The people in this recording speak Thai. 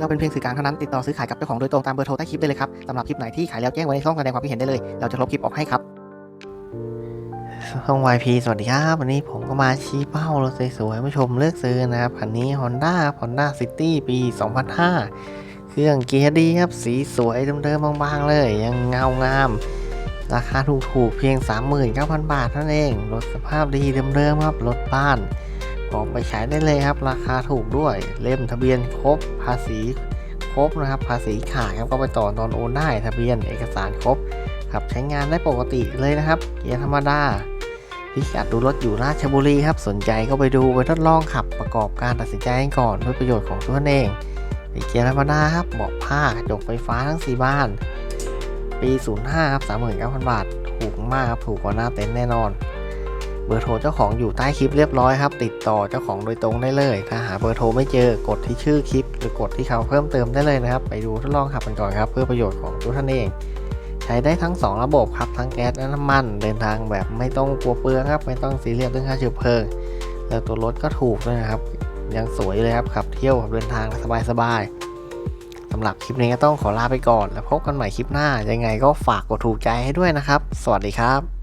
เราเป็นเพียงสื่อกลางเท่านั้นติดต่อซื้อขายกับเจ้าของโดยตรงตามเบอร์โทรใต้คลิปได้เลยครับสำหรับคลิปไหนที่ขายแล้วแจ้งไว้ในช่องแสดงความคิดเห็นได้เลย เราจะลบคลิปออกให้ครับช่อง YP สวัสดีครับวันนี้ผมก็มาชี้เป้ารถสวยๆมาชมเลือกซื้อนะครับคันนี้ Honda Honda City ปี 2005 เครื่องเกียร์ดีครับ สีสวยเดิมๆบางๆเลย ยังเงางาม ราคาถูกๆเพียง 39,000 บาทเท่านั้นเอง รถสภาพดีเดิมๆครับ รถบ้าน ออกไปใช้ได้เลยครับ ราคาถูกด้วย เล่มทะเบียนครบภาษีครบนะครับ ภาษีขาดครับก็ไปต่อตอนโอนได้ทะเบียนเอกสารครบครับใช้งานได้ปกติเลยนะครับเกียร์ธรรมดาพิกัดดูรถอยู่ราชบุรีครับ สนใจก็ไปดูไปทดลองขับประกอบการตัดสินใจกันก่อนเพื่อประโยชน์ของตัวเองเป็นเกียร์ธรรมดาครับเบาะผ้ากระจกไฟฟ้าทั้ง 4 บ้าน ปี 05 ครับ 39,000 บาท ถูกมากครับ ถูกกว่าหน้าเต็นท์แน่นอน บอร์โทรเจ้าของอยู่ใต้คลิปเรียบร้อยครับ ติดต่อเจ้าของโดยตรงได้เลย ถ้าหาเบอร์โทรไม่เจอกดที่ชื่อคลิป หรือกดที่เขาเพิ่มเติมได้เลยนะครับ ไปดูทดลองขับกันก่อนครับ เพื่อประโยชน์ของตัวท่านเอง ใช้ได้ทั้ง 2 ระบบครับ ทั้งแก๊สและน้ำมัน เดินทางแบบไม่ต้องกลัวเปลืองครับ ไม่ต้องซีเรียสเรื่องค่าเชื้อเพลิง แล้วตัวรถก็ถูกด้วยนะครับ ยังสวยเลยครับขับเที่ยวเดินทางสบายๆสำหรับคลิปนี้ก็ต้องขอลาไปก่อน แล้วพบกันใหม่คลิปหน้า ยังไงก็ฝากกดถูกใจให้ด้วยนะครับ สวัสดีครับ